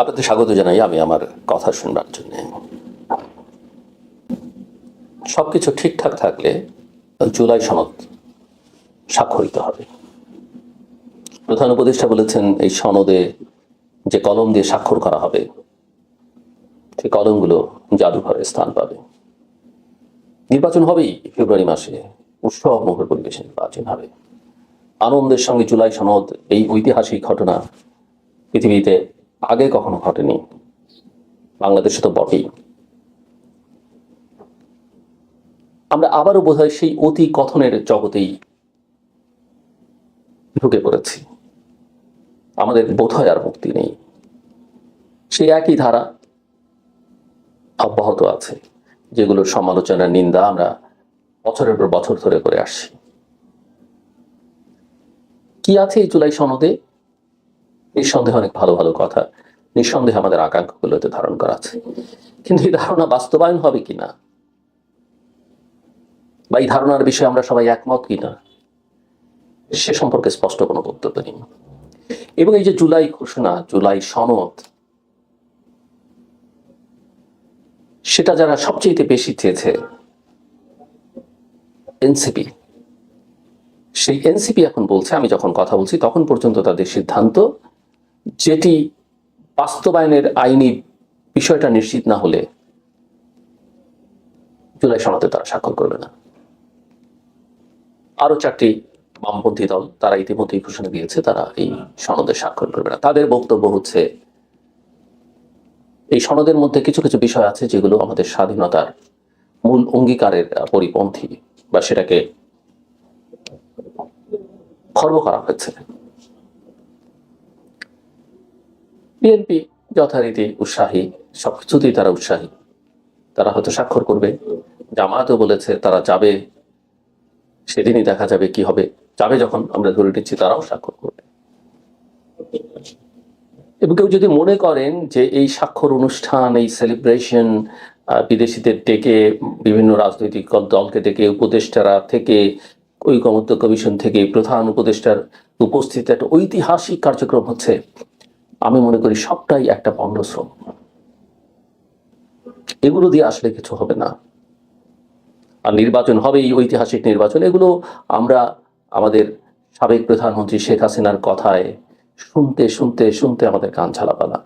আপনাদের স্বাগত জানাই, আমি আমার কথা শুনবার জন্য। সবকিছু ঠিকঠাক থাকলে জুলাই সনদ স্বাক্ষরিত হবে। প্রধান উপদেষ্টা বলেছেন, এই সনদে যে কলম দিয়ে স্বাক্ষর করা হবে সেই কলমগুলো জাদুঘরে স্থান পাবে। নির্বাচন হবেই ফেব্রুয়ারি মাসে, উৎসব, মুখর পরিবেশে নির্বাচন হবে। আনন্দের সঙ্গে জুলাই সনদ, এই ঐতিহাসিক ঘটনা পৃথিবীতে আগে কখনো ঘটেনি। বাংলাদেশে তো বটেই। আমরা আবারও বোধহয় সেই অতি কথনের জগতেই ঢুকে পড়েছি। আমাদের বোধহয় আর মুক্তি নেই। সেই একই ধারা অব্যাহত আছে যেগুলোর সমালোচনা নিন্দা আমরা বছরের পর বছর ধরে করে আসছি। কি আছে এই জুলাই সনদে? নিঃসন্দেহে অনেক ভালো ভালো কথা। নিঃসন্দেহে আমাদের আকাঙ্ক্ষাগুলোতে ধারণ করা আছে। কিন্তু এই ধারণা বাস্তবায়ন হবে কিনা বা এই ধারণার বিষয়ে আমরা সবাই একমত কিনা সে সম্পর্কে স্পষ্ট কোনো বক্তব্য নেই। এবং এই যে জুলাই ঘোষণা, জুলাই সনদ, সেটা যারা সবচেয়ে বেশি চেয়েছে, এনসিপি। সেই এনসিপি এখন বলছে, আমি যখন কথা বলছি, তখন পর্যন্ত তাদের সিদ্ধান্ত যেটি বাস্তবায়নের আইনি বিষয়টা নিশ্চিত না হলে জুলাই সনদে তারা স্বাক্ষর করবে না। আরও চারটি বামপন্থী দল তারা ইতিমধ্যেই ঘোষণা দিয়েছে, তারা এই সনদে স্বাক্ষর করবে না। তাদের বক্তব্য হচ্ছে, এই সনদের মধ্যে কিছু কিছু বিষয় আছে যেগুলো আমাদের স্বাধীনতার মূল অঙ্গীকারের পরিপন্থী বা সেটাকে খর্ব করা হয়েছে। বিএনপি যথারীতি উৎসাহী, সবকিছুতেই তারা উৎসাহী। তারা হয়তো স্বাক্ষর করবে জামায়াতও বলেছে তারা যাবে, সেদিনই দেখা যাবে কি হবে। যাবে যখন আমরা ধরে নিচ্ছি তারাও স্বাক্ষর করবে। এবং কেউ যদি মনে করেন যে এই স্বাক্ষর অনুষ্ঠান, এই সেলিব্রেশন বিদেশিদের ডেকে, বিভিন্ন রাজনৈতিক দলকে ডেকে, উপদেষ্টারা থেকে, ঐকমত্য কমিশন থেকে প্রধান উপদেষ্টার উপস্থিত একটা ঐতিহাসিক কার্যক্রম হচ্ছে। আমি মনে করি সবটাই একটা পণ্ডশ্রম এগুলো দিয়ে আসলে কিছু হবে না। আর নির্বাচন হবে এই ঐতিহাসিক নির্বাচন। এগুলো আমরা আমাদের সাবেক প্রধানমন্ত্রী শেখ হাসিনার কথায় শুনতে শুনতে শুনতে আমাদের কান ঝালাপালা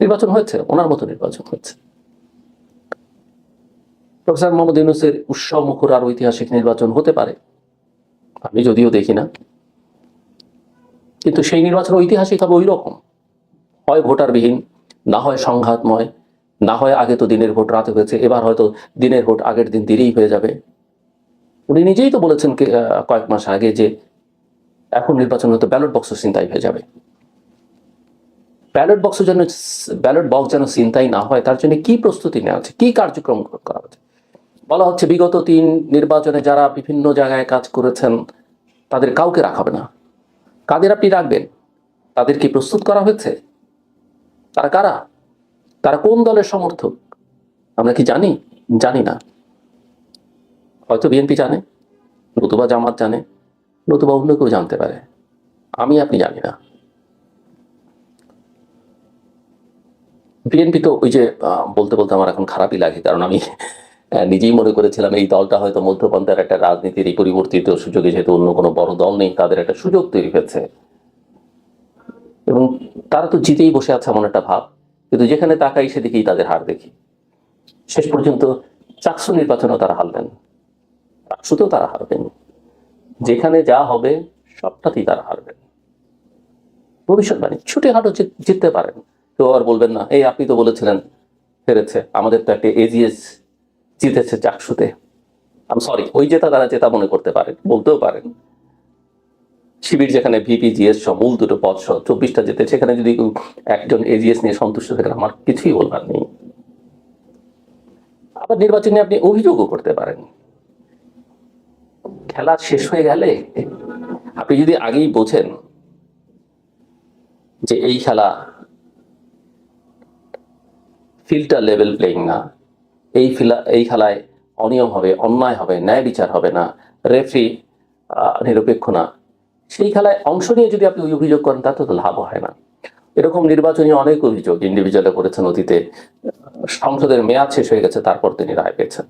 নির্বাচন হয়েছে, ওনার মতো নির্বাচন হয়েছে। প্রফেসর মোহাম্মদ ইউনুসের উৎসব মুখর আর ঐতিহাসিক নির্বাচন হতে পারে, আমি যদিও দেখি না। কিন্তু সেই নির্বাচন ঐতিহাসিক হবে ওই রকম হয় ভোটারবিহীন, না হয় সংঘাতময়, না হয় আগে তো দিনের ভোট, রাতে হয়েছে, এবার হয়তো দিনের ভোট, আগের দিন দেরিই হয়ে যাবে। উনি নিজেই তো বলেছেন কয়েক মাস আগে যে এখন নির্বাচন হয়তো ব্যালট বক্স চিন্তাই হয়ে যাবে। ব্যালট বক্স যেন, ব্যালট বক্স যেন চিন্তাই না হয়, তার জন্য কি প্রস্তুতি নেওয়া হচ্ছে? কি কার্যক্রম করা হচ্ছে? বলা হচ্ছে বিগত তিন নির্বাচনে যারা বিভিন্ন জায়গায় কাজ করেছেন, তাদের কাউকে রাখাবে না। কাদের আপনি রাখবেন? তাদের কি প্রস্তুত করা হয়েছে? তারা কারা? তারা কোন দলের সমর্থক? আমরা কি জানি? জানি না। হয়তো বিএনপি জানে, নতুবা জামাত জানে, নতুবা অন্য কেউ জানতে পারে। আমি, আপনি জানি না। বিএনপি তো ওই যে বলতে বলতে আমার এখন খারাপই লাগে, কারণ আমি নিজেই মনে করেছিলাম এই দলটা হয়তো মধ্যপন্থার একটা রাজনীতির পরিবর্তিত সুযোগে যেহেতু অন্য কোনো বড় দল নেই, তাদের একটা সুযোগ তৈরি হয়েছে। এবং তারা তো জিতেই বসে আছে এমন একটা ভাব। কিন্তু যেখানে তাকাই সেদিকেই তাদের হার দেখি। শেষ পর্যন্ত চাকসু নির্বাচনেও তারা হারবেন চাকসুতেও তারা হারবেন যেখানে যা হবে, সবটাতেই তারা হারবেন। ভবিষ্যৎবাণী, ছুটে হাঁটো জিততে পারেন। কেউ আর বলবেন না, এই আপনি তো বলেছিলেন, হেরেছে। আমাদের তো একটা এজিএস জিতেছে চাকসুতে। আম সরি ওই জেতা তারা জেতা মনে করতে পারেন, বলতেও পারেন। শিবির যেখানে ভিপি জিএস সহ মূল দুটো পদ সহ চব্বিশটা যেতে সেখানে যদি একজন এজিএস নিয়ে সন্তুষ্ট থাকেন আমার কিছুই বলবার নেই। আবার নির্বাচনে আপনি অভিযোগও করতে পারেন। খেলা শেষ হয়ে গেলে আপনি যদি আগেই বোঝেন যে এই খেলা ফিল্টার লেভেল প্লেইং না, এই ফিলা, এই খেলায় অনিয়ম হবে, অন্যায় হবে, ন্যায় বিচার হবে না, রেফরি নিরপেক্ষ না সেই খেলায় অংশ নিয়ে যদি আপনি ওই অভিযোগ করেন, তাতে তো লাভ হয় না। এরকম নির্বাচনী অনেক অভিযোগ ইন্ডিভিজুয়ালে করেছেন, অতীতে সংসদের মেয়াদ শেষ হয়ে গেছে, তারপর তিনি রায় পেয়েছেন।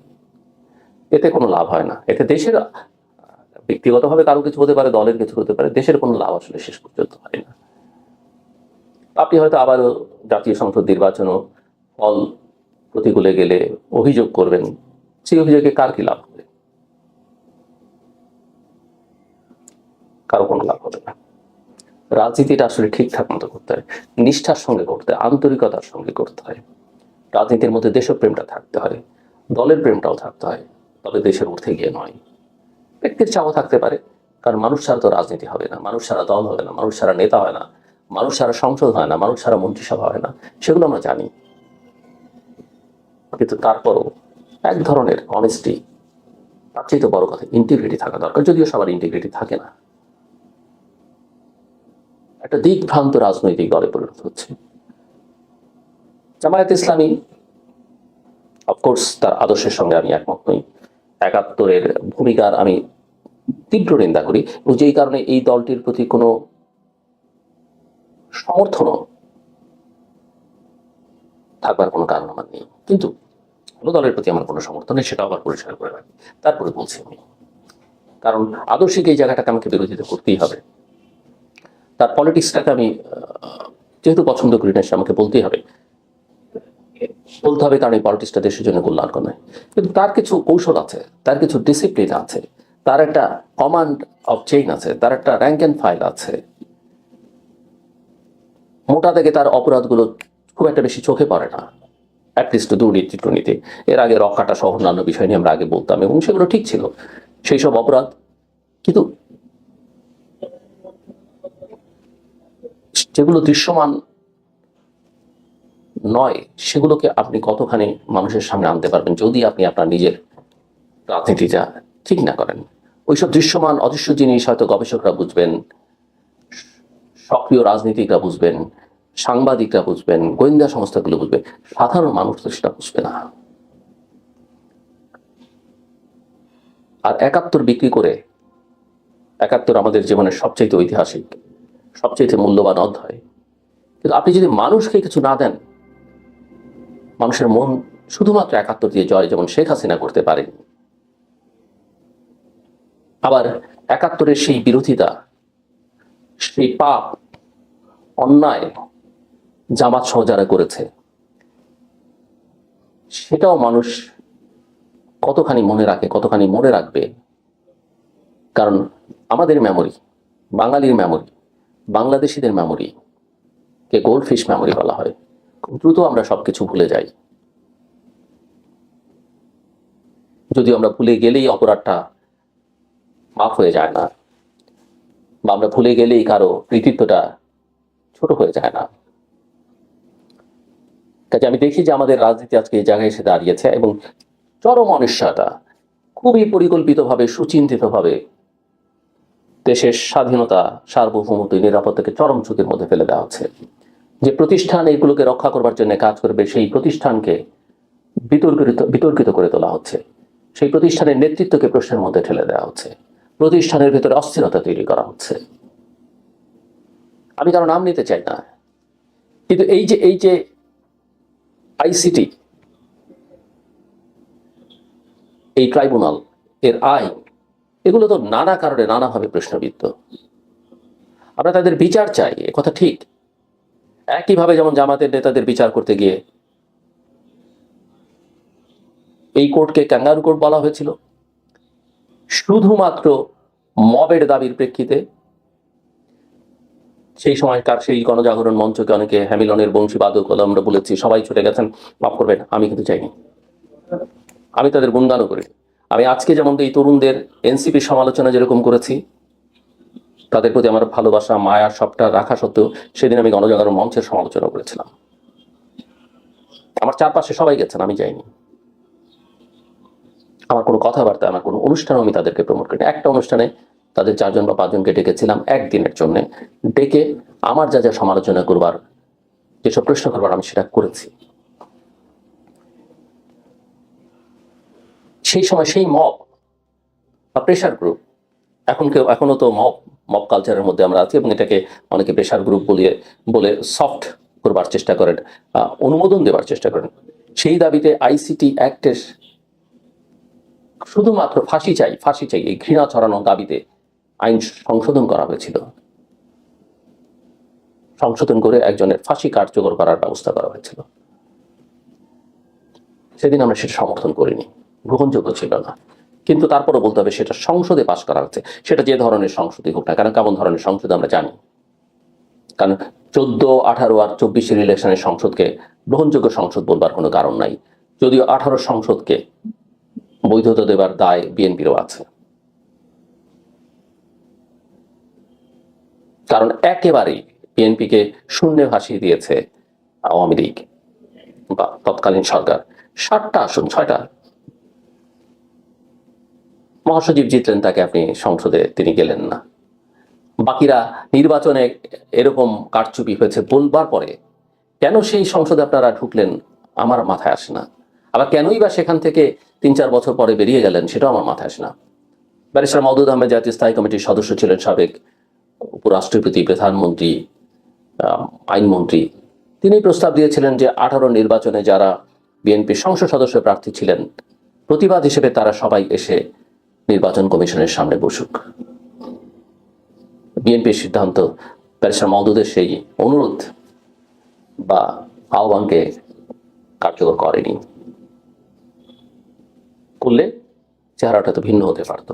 এতে কোনো লাভ হয় না। এতে দেশের ব্যক্তিগতভাবে কারও কিছু হতে পারে, দলের কিছু হতে পারে, দেশের কোনো লাভ আসলে শেষ পর্যন্ত হয় না। আপনি হয়তো আবারও জাতীয় সংসদ নির্বাচনও ফল প্রতিকূলে গেলে অভিযোগ করবেন, সেই অভিযোগে কার কি লাভ হবে? কারও কোনো লাভ হবে না। রাজনীতিটা আসলে ঠিকঠাক মতো করতে হয়, নিষ্ঠার সঙ্গে করতে হয়, আন্তরিকতার সঙ্গে করতে হয়। রাজনীতির মধ্যে দেশপ্রেমটা থাকতে হয়, দলের প্রেমটাও থাকতে হয়, তবে দেশের ঊর্ধ্বে গিয়ে নয়। ব্যক্তির চাওয়া থাকতে পারে, কারণ মানুষ ছাড়া তো রাজনীতি হবে না, মানুষ ছাড়া দল হবে না, মানুষ ছাড়া নেতা হয় না, মানুষ ছাড়া সংসদ হয় না, মানুষ ছাড়া মন্ত্রিসভা হয় না, সেগুলো আমরা জানি। কিন্তু তারপরও এক ধরনের অনেস্টি তার চেয়ে তো বড় কথা ইন্টিগ্রিটি থাকা দরকার, যদিও সবার ইন্টিগ্রিটি থাকে না। একটা দিকভ্রান্ত রাজনৈতিক দলে পরিণত হচ্ছে। জামায়াত ইসলামী অফকোর্স তার আদর্শের সঙ্গে আমি একমত নই। একাত্তরের ভূমিকার আমি তীব্র নিন্দা করি এবং যেই কারণে এই দলটির প্রতি কোনো সমর্থনও থাকবার কোনো কারণ আমার নেই। কিন্তু কোনো দলের প্রতি আমার কোনো সমর্থন নেই সেটা আবার পরিষ্কার করে রাখি। তারপরে বলছি আমি, কারণ আদর্শিক এই জায়গাটাকে আমাকে বিরোধিতা করতেই হবে। তার পলিটিক্সটাকে আমি যেহেতু পছন্দ করি না, সে আমাকে বলতেই হবে। বলতে হবে কারণ এই পলিটিক্সটা দেশের জন্য কল্যাণকর নয়। কিন্তু তার কিছু কৌশল আছে, তার কিছু ডিসিপ্লিন আছে, তার একটা কমান্ড অফ চেইন আছে, তার একটা র্যাঙ্ক অ্যান্ড ফাইল আছে। মোটা থেকে তার অপরাধগুলো খুব একটা বেশি চোখে পড়ে না অ্যাটলিস্ট দুর্নীতি টুর্নীতি এর আগে রক্ষাটা সহ অন্যান্য বিষয় নিয়ে আমরা আগে বলতাম এবং সেগুলো ঠিক ছিল। সেই সব অপরাধ, কিন্তু যেগুলো দৃশ্যমান নয়, সেগুলোকে আপনি কতখানি মানুষের সামনে আনতে পারবেন যদি আপনি আপনার নিজের রাজনীতিটা ঠিক না করেন? ওইসব দৃশ্যমান, অদৃশ্য জিনিস হয়তো গবেষকরা বুঝবেন, সক্রিয় রাজনীতিকরা বুঝবেন, সাংবাদিকরা বুঝবেন, গোয়েন্দা সংস্থাগুলো বুঝবে। সাধারণ মানুষ তো সেটা বুঝবে না। আর একাত্তর বিক্রি করে, একাত্তর আমাদের জীবনের সবচাইতে ঐতিহাসিক সবচাইতে মূল্যবান অধ্যায়। কিন্তু আপনি যদি মানুষকে কিছু না দেন, মানুষের মন শুধুমাত্র একাত্তর দিয়ে জয় যেমন শেখ হাসিনা করতে পারেন আবার একাত্তরের সেই বিরোধিতা, সেই পাপ, অন্যায় জামাত সহ যারা করেছে, সেটাও মানুষ কতখানি মনে রাখে, কতখানি মনে রাখবে? কারণ আমাদের মেমোরি বাঙালির মেমোরি বাংলাদেশিদের মেমোরি কে গোল্ড ফিশ মেমোরি বলা হয়। খুব দ্রুত আমরা সবকিছু ভুলে যাই। যদিও আমরা ভুলে গেলেই অপরাধটা মাফ হয়ে যায় না, বা আমরা ভুলে গেলেই কারও কৃতিত্বটা ছোট হয়ে যায় না। কাজে আমি দেখি যে আমাদের রাজনীতি আজকে এই জায়গায় এসে দাঁড়িয়েছে এবং চরম অনিশ্চয়তা, খুবই পরিকল্পিতভাবে, সুচিন্তিতভাবে দেশের স্বাধীনতা, সার্বভৌমত্ব নিরাপত্তাকে চরম ঝুঁকির মধ্যে ফেলে দেওয়া হচ্ছে। যে প্রতিষ্ঠান এইগুলোকে রক্ষা করবার জন্য কাজ করবে, সেই প্রতিষ্ঠানকে বিতর্কিত বিতর্কিত করে তোলা হচ্ছে। সেই প্রতিষ্ঠানের নেতৃত্বকে প্রশ্নের মধ্যে ঠেলে দেওয়া হচ্ছে। প্রতিষ্ঠানের ভিতরে অস্থিরতা তৈরি করা হচ্ছে। আমি কারও নাম নিতে চাই না। কিন্তু এই যে এই যে আইসিটি, এই ট্রাইব্যুনাল এর আইন এগুলো তো নানা কারণে নানাভাবে প্রশ্নবিদ্ধ। আমরা তাদের বিচার চাই, এ কথা ঠিক। একইভাবে যেমন জামাতের নেতাদের বিচার করতে গিয়ে এই কোর্টকে ক্যাঙ্গারু কোর্ট বলা হয়েছিল। শুধুমাত্র মবের দাবির প্রেক্ষিতে সেই সময়কার সেই গণজাগরণ মঞ্চকে অনেকে হ্যামিলনের বংশীবাদক আমরা বলেছি, সবাই ছুটে গেছেন, মাফ করবেন, আমি কিন্তু চাইনি। আমি তাদের গুণগানও করি আমি আজকে যেমন এই তরুণদের এনসিপির সমালোচনা যেরকম করেছি, তাদের প্রতি আমার ভালোবাসা, মায়া সবটা রাখা সত্ত্বেও সেদিন আমি গণজাগরণ মঞ্চের সমালোচনা করেছিলাম। আমার চারপাশে সবাই গেছেন, আমি যাইনি। আমার কোনো কথাবার্তা, আমার কোনো অনুষ্ঠানও আমি তাদেরকে প্রমোট করিনি। একটা অনুষ্ঠানে তাদের চারজন বা পাঁচজনকে ডেকেছিলাম একদিনের জন্য। ডেকে আমার যা যা সমালোচনা করবার, যেসব প্রশ্ন করবার আমি সেটা করেছি। সেই সময় সেই মব বা প্রেশার গ্রুপ এখন কেউ এখনও তো মব মব কালচারের মধ্যে আমরা আছি এবং এটাকে অনেকে প্রেশার গ্রুপ বলিয়ে, বলে সফট করবার চেষ্টা করেন অনুমোদন দেওয়ার চেষ্টা করেন। সেই দাবিতে আইসিটি অ্যাক্টের শুধুমাত্র ফাঁসি চাই ফাঁসি চাই, এই ঘৃণা ছড়ানোর দাবিতে আইন সংশোধন করা হয়েছিল। সংশোধন করে একজনের ফাঁসি কার্যকর করার ব্যবস্থা করা হয়েছিল। সেদিন আমরা সেটা সমর্থন করিনি। গ্রহণযোগ্য ছিল না। কিন্তু তারপরে বলতে হবে সেটা সংসদে পাশ করা হচ্ছে। সেটা যে ধরনের সংসদই হোক না কারণ কেমন ধরনের সংসদ আমরা জানি। কারণ চোদ্দ, আঠারো আর চব্বিশের ইলেকশনের সংসদকে গ্রহণযোগ্য সংসদ বলবার কোনো কারণ নাই। যদিও আঠারো সংসদকে বৈধতা দেবার দায় বিএনপিরও আছে। কারণ একেবারেই বিএনপিকে শূন্যে ভাসিয়ে দিয়েছে আওয়ামী লীগ বা তৎকালীন সরকার। ষাটটা আসন, ছয়টা। মহাসচিব জিতলেন তাকে আপনি সংসদে, তিনি গেলেন না। বাকিরা নির্বাচনে এরকম কারচুপি হয়েছে বলবার পরে, কেন সেই সংসদে আপনারা ঢুকলেন আমার মাথায় আসে না? আবার কেনই বা সেখান থেকে তিন চার বছর পরে বেরিয়ে গেলেন সেটাও আমার মাথায় আসে না। ব্যারিস্টার মওদুদ আহমেদ জাতীয় স্থায়ী কমিটির সদস্য ছিলেন সাবেক উপরাষ্ট্রপতি, প্রধানমন্ত্রী আইনমন্ত্রী। তিনি প্রস্তাব দিয়েছিলেন যে আঠারো নির্বাচনে যারা বিএনপির সংসদ সদস্য প্রার্থী ছিলেন, প্রতিবাদ হিসেবে তারা সবাই এসে নির্বাচন কমিশনের সামনে বসুক। বিএনপির সিদ্ধান্ত ব্যারিস্টার মওদুদের সেই অনুরোধ বা আহ্বানকে কার্যকর করেনি। করলে চেহারাটা তো ভিন্ন হতে পারত।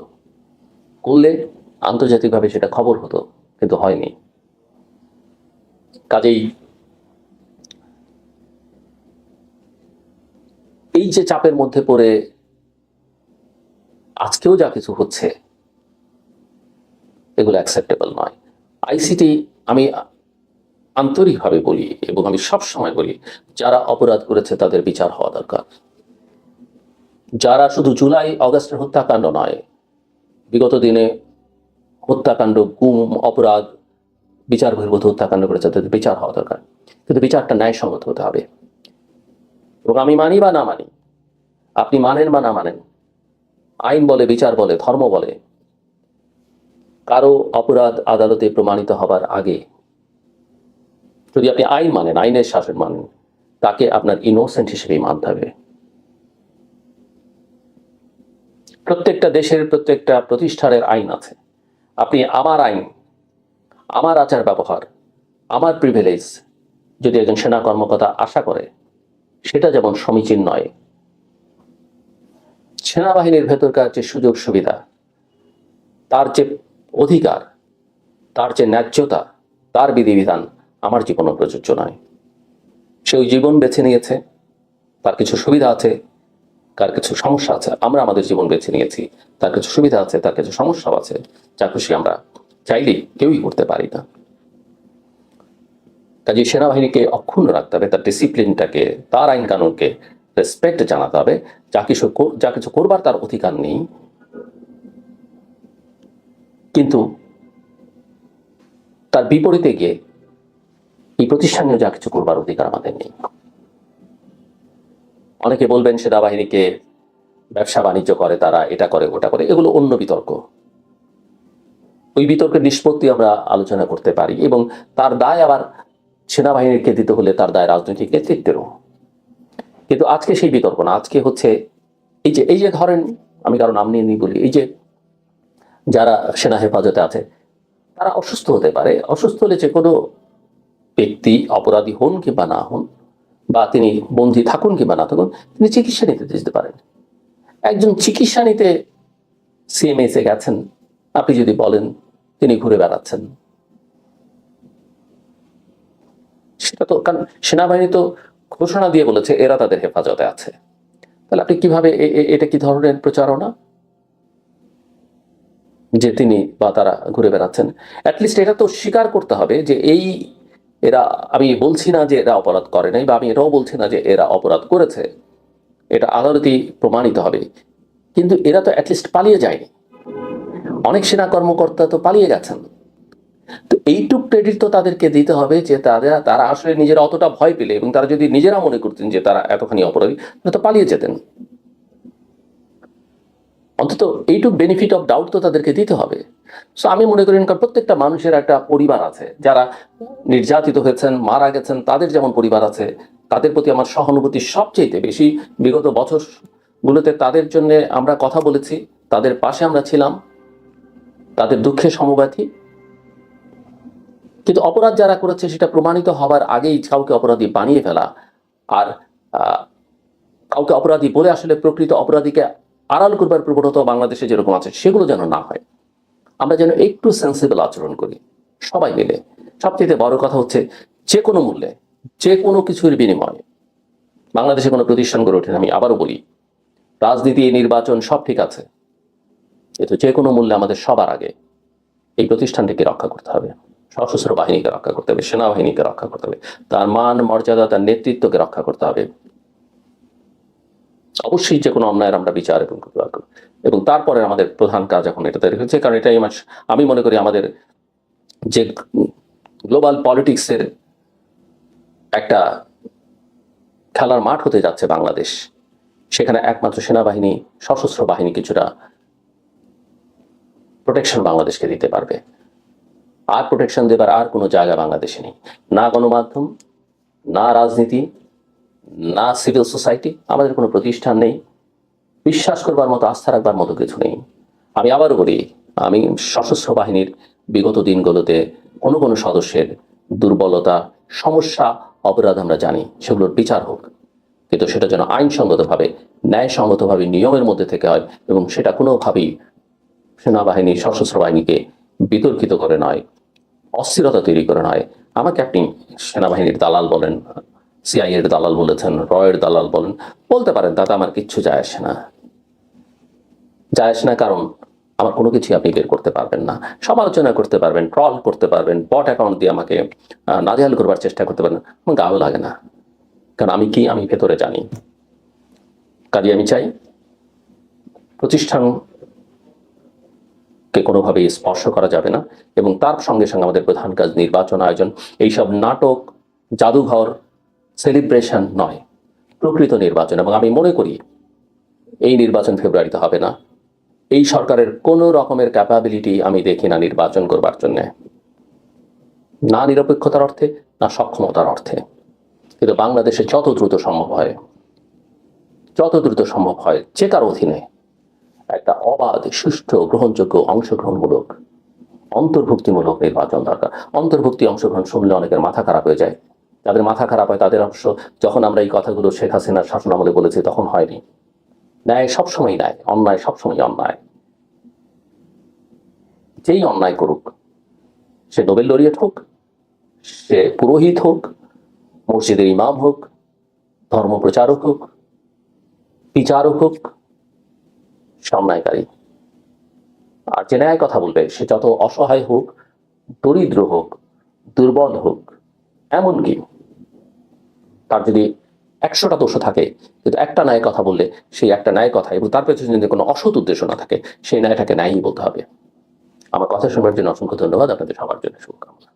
করলে আন্তর্জাতিকভাবে সেটা খবর হতো, কিন্তু হয়নি। কাজেই এই যে চাপের মধ্যে পড়ে আজকেও যা কিছু হচ্ছে, এগুলো অ্যাকসেপ্টেবল নয়। আইসিটি আমি আন্তরিকভাবে বলি এবং আমি সব সময় বলি, যারা অপরাধ করেছে তাদের বিচার হওয়া দরকার। যারা শুধু জুলাই অগস্টের হত্যাকাণ্ড নয়, বিগত দিনে হত্যাকাণ্ড, গুম, অপরাধ, বিচার বহির্ভূত হত্যাকাণ্ড করেছে, তাদের বিচার হওয়া দরকার। কিন্তু বিচারটা ন্যায়সঙ্গত হতে হবে। এবং আমি মানি বা না মানি, আপনি মানেন বা না মানেন আইন বলে, বিচার বলে, ধর্ম বলে। কারও অপরাধ আদালতে প্রমাণিত হবার আগে যদি আপনি আইন মানেন, আইনের শাসন মানেন, তাকে আপনার ইনোসেন্ট হিসেবেই মানতে হবে। প্রত্যেকটা দেশের প্রত্যেকটা প্রতিষ্ঠানের আইন আছে। আপনি আমার আইন, আমার আচার ব্যবহার, আমার প্রিভিলেজ যদি একজন সেনা কর্মকর্তা আশা করে, সেটা যেমন সমীচীন নয় সেনাবাহিনীর ভেতরকার যে সুযোগ সুবিধা, তার যে অধিকার, তার যে ন্যায্যতা, তার বিধিবিধান আমার জীবনে প্রযোজ্য নয়। সে ওই জীবন বেছে নিয়েছে, তার কিছু সুবিধা আছে, তার কিছু সমস্যা আছে, আমরা আমাদের জীবন বেছে নিয়েছি। তার কিছু সুবিধা আছে, তার কিছু সমস্যাও আছে, যা খুশি আমরা চাইলেই কেউই করতে পারি না। কাজে সেনাবাহিনীকে অক্ষুণ্ণ রাখতে হবে, তার ডিসিপ্লিনটাকে তার আইন কানুনকে রেসপেক্ট জানাতে হবে। যা কিছু যা কিছু করবার তার অধিকার নেই। কিন্তু তার বিপরীতে গিয়ে এই প্রতিষ্ঠানীয় যা কিছু করবার অধিকার আমাদের নেই। অনেকে বলবেন সেনাবাহিনীকে ব্যবসা বাণিজ্য করে, তারা এটা করে, ওটা করে, এগুলো অন্য বিতর্ক। ওই বিতর্কের নিষ্পত্তি আমরা আলোচনা করতে পারি এবং তার দায় আবার সেনাবাহিনীকে দিতে হলে তার দায় রাজনৈতিক নেতৃত্বেরও। কিন্তু আজকে সেই বিতর্ক না। আজকে হচ্ছে এই যে এই যে ধরেন আমি কারও নাম নিয়ে নিই বলি, এই যে যারা সেনা হেফাজতে আছে, তারা অসুস্থ হতে পারে। অসুস্থ হলে যে কোনো ব্যক্তি অপরাধী হন কিংবা না হন, বা তিনি বন্দী থাকুন কিংবা না থাকুন, তিনি চিকিৎসা নিতে যেতে পারেন। একজন চিকিৎসা নিতে সিএমএসে গেছেন, আপনি যদি বলেন তিনি ঘুরে বেড়াচ্ছেন। সেটা তো, কারণ সেনাবাহিনী তো ঘোষণা দিয়ে বলেছে, এরা তাদের হেফাজতে আছে। তাহলে আপনি কীভাবে এটা কি ধরনের প্রচারণা? যে তিনি বা তারা ঘুরে বেড়াচ্ছেন। অ্যাটলিস্ট এটা তো স্বীকার করতে হবে যে এই এরা, আমি বলছি না যে এরা অপরাধ করে নাই, বা আমি এটাও বলছি না যে এরা অপরাধ করেছে। এটা আদালতেই প্রমাণিত হবে। কিন্তু এরা তো অ্যাটলিস্ট পালিয়ে যায়নি। অনেক সেনা কর্মকর্তা তো পালিয়ে গেছেন। তো এইটুক ক্রেডিট তো তাদেরকে দিতে হবে যে তারা তারা আসলে নিজেরা অতটা ভয় পেলে এবং তারা যদি নিজেরা মনে করতেন যে তারা এতখানি অপরাধী, তাহলে তো পালিয়ে যেতেন। অন্তত এইটুক বেনিফিট অফ ডাউট তো তাদেরকে দিতে হবে। সো আমি মনে করি প্রত্যেকটা মানুষের একটা পরিবার আছে। যারা নির্যাতিত হয়েছেন, মারা গেছেন, তাদের যেমন পরিবার আছে, তাদের প্রতি আমার সহানুভূতি সবচেয়ে বেশি। বিগত বছরগুলোতে তাদের জন্য আমরা কথা বলেছি, তাদের পাশে আমরা ছিলাম, তাদের দুঃখে সমব্যথী। কিন্তু অপরাধ যারা করেছে সেটা প্রমাণিত হবার আগেই কাউকে অপরাধী বানিয়ে ফেলা। আর কাউকে অপরাধী বলে আসলে প্রকৃত অপরাধীকে আড়াল করবার প্রবণতা বাংলাদেশে যেরকম আছে সেগুলো যেন না হয়। আমরা যেন একটু সেন্সিবল আচরণ করি সবাই মিলে। সবচেয়ে বড় কথা হচ্ছে যে কোনো মূল্যে যে কোনো কিছুর বিনিময়ে। বাংলাদেশে কোনো প্রতিষ্ঠান গড়ে ওঠে না, আমি আবারও বলি রাজনীতি নির্বাচন সব ঠিক আছে। কিন্তু যে কোনো মূল্যে আমাদের সবার আগে এই প্রতিষ্ঠানটিকে রক্ষা করতে হবে। সশস্ত্র বাহিনীকে রক্ষা করতে হবে, সেনাবাহিনীকে রক্ষা করতে হবে, তার মান, মর্যাদা, তার নেতৃত্বকে রক্ষা করতে হবে। অবশ্যই যে কোনো অন্যায়ের আমরা বিচার এবং প্রতিবাদ করব। এবং তারপরে আমাদের প্রধান কাজ এখন এটা তৈরি হয়েছে কারণ এটাই আমি মনে করি আমাদের যে গ্লোবাল পলিটিক্সের একটা খেলার মাঠ হতে যাচ্ছে বাংলাদেশ। সেখানে একমাত্র সেনাবাহিনী, সশস্ত্র বাহিনী কিছুটা প্রোটেকশন বাংলাদেশকে দিতে পারবে। আর প্রোটেকশন দেবার আর কোনো জায়গা বাংলাদেশে নেই। না গণমাধ্যম, না রাজনীতি, না সিভিল সোসাইটি আমাদের কোনো প্রতিষ্ঠান নেই। বিশ্বাস করবার মতো, আস্থা রাখবার মতো কিছু নেই। আমি আবারও বলি, আমি সশস্ত্র বাহিনীর বিগত দিনগুলোতে কোনো কোনো সদস্যের দুর্বলতা, সমস্যা, অপরাধ আমরা জানি, সেগুলোর বিচার হোক। কিন্তু সেটা যেন আইনসঙ্গতভাবে, ন্যায়সঙ্গতভাবে নিয়মের মধ্যে থেকে হয় এবং সেটা কোনোভাবেই সেনাবাহিনী, সশস্ত্র বাহিনীকে বিতর্কিত করে নয়। অস্থিরতা তৈরি করে নয়। আমাকে আপনি সেনাবাহিনীর দালাল বলেন সিআই এর দালাল বলেছেন, রয়ের দালাল বলেন, বলতে পারেন, দাদা, আমার কিচ্ছু যায় আসে না। যায় আসে না কারণ আমার কোনো কিছু আপনি বের করতে পারবেন না। সমালোচনা করতে পারবেন, ট্রল করতে পারবেন বট অ্যাকাউন্ট দিয়ে আমাকে নাজেহাল করবার চেষ্টা করতে পারেন আমার গাও লাগে না। কারণ আমি কি, আমি ভেতরে জানি। কাজে আমি চাই প্রতিষ্ঠান কে কোনোভাবেই স্পর্শ করা যাবে না। এবং তার সঙ্গে সঙ্গে আমাদের প্রধান কাজ নির্বাচন আয়োজন। এইসব নাটক, জাদুঘর সেলিব্রেশন নয়, প্রকৃত নির্বাচন। এবং আমি মনে করি, এই নির্বাচন ফেব্রুয়ারিতে হবে না। এই সরকারের কোনো রকমের ক্যাপাবিলিটি আমি দেখি না নির্বাচন করবার জন্য। না নিরপেক্ষতার অর্থে, না সক্ষমতার অর্থে। কিন্তু বাংলাদেশে যত দ্রুত সম্ভব হয়, যত দ্রুত সম্ভব হয়, যে অধীনে একটা অবাধ, সুষ্ঠু, গ্রহণযোগ্য, অংশগ্রহণমূলক, অন্তর্ভুক্তিমূলক নির্বাচন দরকার। অন্তর্ভুক্তি অংশগ্রহণ শুনলে অনেকের মাথা খারাপ হয়ে যায়। যাদের মাথা খারাপ হয় তাদের অবশ্য যখন আমরা এই কথাগুলো শেখ হাসিনার শাসন আমলে বলেছি তখন হয়নি। ন্যায় সবসময় ন্যায়, অন্যায় সবসময় অন্যায়। যেই অন্যায় করুক, সে নোবেল লরিয়েট হোক, সে পুরোহিত হোক, মসজিদের ইমাম হোক ধর্ম প্রচারক হোক, বিচারক হোক সে অন্যায়কারী আর যে ন্যায় কথা বলবে, সে যত অসহায় হোক, দরিদ্র হোক, দুর্বল হোক, এমনকি তার যদি একশোটা দোষ থাকে, কিন্তু একটা ন্যায় কথা বললে সেই একটা ন্যায় কথা, এবং তার পেছনে যদি কোনো অসৎ উদ্দেশ্য না থাকে, সেই ন্যায়টাকে ন্যায়ই বলতে হবে। আমার কথা শোনার জন্য অসংখ্য ধন্যবাদ, আপনাদের সবার জন্য শুভকামনা।